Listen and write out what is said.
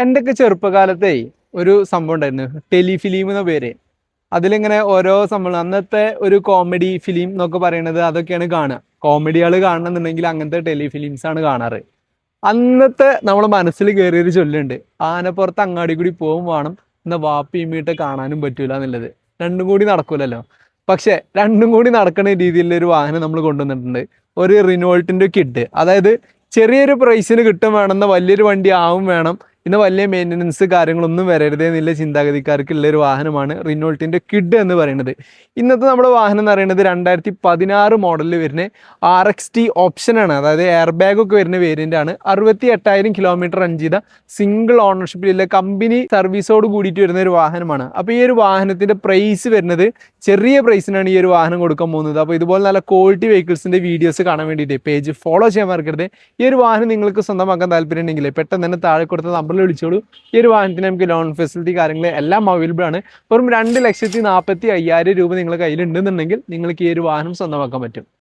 എന്റെയൊക്കെ ചെറുപ്പകാലത്തെ ഒരു സംഭവം ഉണ്ടായിരുന്നു? ടെലിഫിലിം എന്ന പേര്. അതിലിങ്ങനെ ഓരോ സംഭവം. അന്നത്തെ ഒരു കോമഡി ഫിലിം എന്നൊക്കെ പറയുന്നത് അതൊക്കെയാണ് കാണുക. കോമഡികൾ കാണണമെന്നുണ്ടെങ്കിൽ അങ്ങനത്തെ ടെലിഫിലിംസ് ആണ് കാണാറ്. അന്നത്തെ നമ്മളെ മനസ്സിൽ കയറിയൊരു ചൊല്ലുണ്ട്. ആനപ്പുറത്ത് അങ്ങാടി കൂടി പോകും വേണം. എന്ന വീട്ടെ കാണാനും പറ്റൂല എന്നുള്ളത്. രണ്ടും കൂടി നടക്കൂലല്ലോ. പക്ഷെ രണ്ടും കൂടി നടക്കുന്ന രീതിയിലുള്ള ഒരു വാഹനം നമ്മൾ കൊണ്ടുവന്നിട്ടുണ്ട്. ഒരു റിനോൾട്ടിന്റെ കിഡ് അതായത് ചെറിയൊരു പ്രൈസിന് കിട്ടും വേണമെന്ന വലിയൊരു വണ്ടി ആവും വേണം. ഇന്ന് വലിയ മെയിന്റനൻസ് കാര്യങ്ങളൊന്നും വരരുതേ എന്നുള്ള ചിന്താഗതിക്കാർക്കുള്ള ഒരു വാഹനമാണ് റിനോൾട്ടിന്റെ കിഡ് എന്ന് പറയുന്നത്. ഇന്നത്തെ നമ്മുടെ വാഹനം എന്ന് പറയുന്നത് രണ്ടായിരത്തി പതിനാറ് മോഡലിൽ വരുന്ന ആർ എക്സ് ടി ഓപ്ഷനാണ് അതായത് എയർ ബാഗ് ഒക്കെ വരുന്ന വേരിയന്റ് ആണ്. അറുപത്തി എട്ടായിരം കിലോമീറ്റർ റൺ ചെയ്ത സിംഗിൾ ഓണർഷിപ്പിലുള്ള കമ്പനി സർവീസോട് കൂടിയിട്ട് വരുന്ന ഒരു വാഹനമാണ്. അപ്പോൾ ഈ ഒരു വാഹനത്തിന്റെ പ്രൈസ് വരുന്നത് ചെറിയ പ്രൈസിനാണ് ഈ ഒരു വാഹനം കൊടുക്കാൻ പോകുന്നത്. അപ്പോൾ ഇതുപോലെ നല്ല ക്വാളിറ്റി വെഹിക്കിൾസിന്റെ വീഡിയോസ് കാണാൻ വേണ്ടിയിട്ട് പേജ് ഫോളോ ചെയ്യാൻ മറക്കരുത്. ഈ ഒരു വാഹനം നിങ്ങൾക്ക് സ്വന്തമാക്കാൻ താല്പര്യം ഉണ്ടെങ്കിൽ പെട്ടെന്ന് തന്നെ താഴെ കൊടുത്ത നമ്പറിൽ വിളിച്ചോളൂ. ഈ ഒരു വാഹനത്തിന് നമുക്ക് ലോൺ ഫെസിലിറ്റി കാര്യങ്ങൾ എല്ലാം അവൈലബിൾ ആണ്. വെറും രണ്ട് ലക്ഷത്തി നാൽപ്പത്തി അയ്യായിരം രൂപ നിങ്ങളുടെ കയ്യിലുണ്ടെന്നുണ്ടെങ്കിൽ നിങ്ങൾക്ക് ഈ ഒരു വാഹനം സ്വന്തമാക്കാൻ പറ്റും.